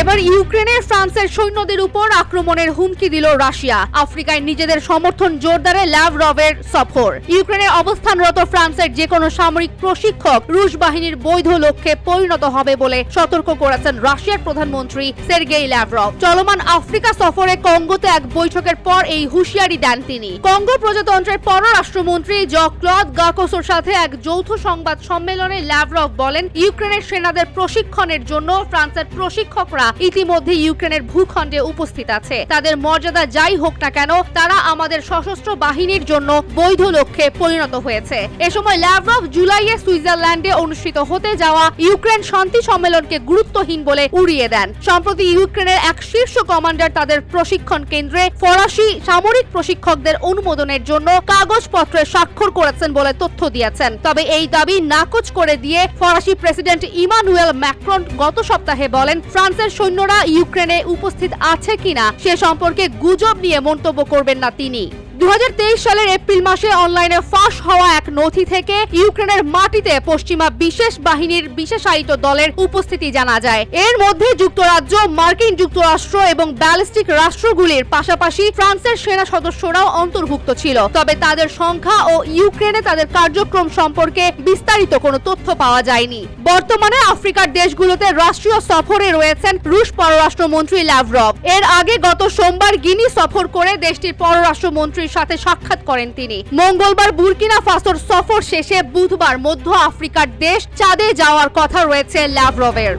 এবার ইউক্রেনের ফ্রান্সের সৈন্যদের উপর আক্রমণের হুমকি দিল রাশিয়া। আফ্রিকায় নিজেদের সমর্থন জোরদারে ল্যাভরভের সফর। ইউক্রেনের অবস্থানরত ফ্রান্সের যে কোনো সামরিক প্রশিক্ষক রুশ বাহিনীর বৈধ লক্ষ্যে পরিণত হবে বলে সতর্ক করেছেন রাশিয়ার প্রধানমন্ত্রী সের্গেই ল্যাভরভ। চলমান আফ্রিকা সফরে কঙ্গোতে এক বৈঠকের পর এই হুঁশিয়ারি দেন তিনি। কঙ্গো প্রজাতন্ত্রের পররাষ্ট্রমন্ত্রী জ ক্লদ গাকোসোর সাথে এক যৌথ সংবাদ সম্মেলনে ল্যাভরভ বলেন, ইউক্রেনের সেনাদের প্রশিক্ষণের জন্য ফ্রান্সের প্রশিক্ষকরা ইতিমধ্যে ইউক্রেনের ভূখণ্ডে উপস্থিত আছে। তাদের মর্যাদা যাই হোক না কেন, তারা আমাদের সশস্ত্র বাহিনীর জন্য বৈধ লক্ষ্যে পরিণত হয়েছে। এ সময় ল্যাভরভ জুলাইয়ে সুইজারল্যান্ডে অনুষ্ঠিত হতে যাওয়া ইউক্রেন শান্তি সম্মেলনকে গুরুত্বহীন বলে উড়িয়ে দেন। সম্প্রতি ইউক্রেনের এক শীর্ষ কমান্ডার তাদের প্রশিক্ষণ কেন্দ্রে ফরাসি সামরিক প্রশিক্ষকদের অনুমোদনের জন্য কাগজপত্রে স্বাক্ষর করেছেন বলে তথ্য দিয়েছেন। তবে এই দাবি নাকচ করে দিয়ে ফরাসি প্রেসিডেন্ট ইমানুয়েল ম্যাক্রন গত সপ্তাহে বলেন, ফ্রান্সের সৈন্যরা ইউক্রেনে উপস্থিত আছে কিনা সে সম্পর্কে গুজব নিয়ে মন্তব্য করবেন না তিনি। দু হাজার তেইশ সালের এপ্রিল মাসে অনলাইনে ফাঁস হওয়া এক নথি থেকে ইউক্রেনের মাটিতে পশ্চিমা বিশেষ বাহিনীর বিশেষায়িত দলের উপস্থিতি জানা যায়। এর মধ্যে যুক্তরাজ্য, মার্কিন যুক্তরাষ্ট্র এবং ব্যালিস্টিক রাষ্ট্রগুলির পাশাপাশি ফ্রান্সের সেনা সদস্যরাও অন্তর্ভুক্ত ছিল। তবে তাদের সংখ্যা ও ইউক্রেনে তাদের কার্যক্রম সম্পর্কে বিস্তারিত কোনো তথ্য পাওয়া যায়নি। বর্তমানে আফ্রিকার দেশগুলোতে রাষ্ট্রীয় সফরে রয়েছেন রুশ পররাষ্ট্রমন্ত্রী ল্যাভরভ এর আগে গত সোমবার গিনি সফর করে দেশটির পররাষ্ট্রমন্ত্রীর সাথে সাক্ষাৎ করেন তিনি। মঙ্গলবার বুর্কিনা ফাসোর সফর শেষে বুধবার মধ্য আফ্রিকার দেশ চাঁদে যাওয়ার কথা রয়েছে ল্যাভরভের।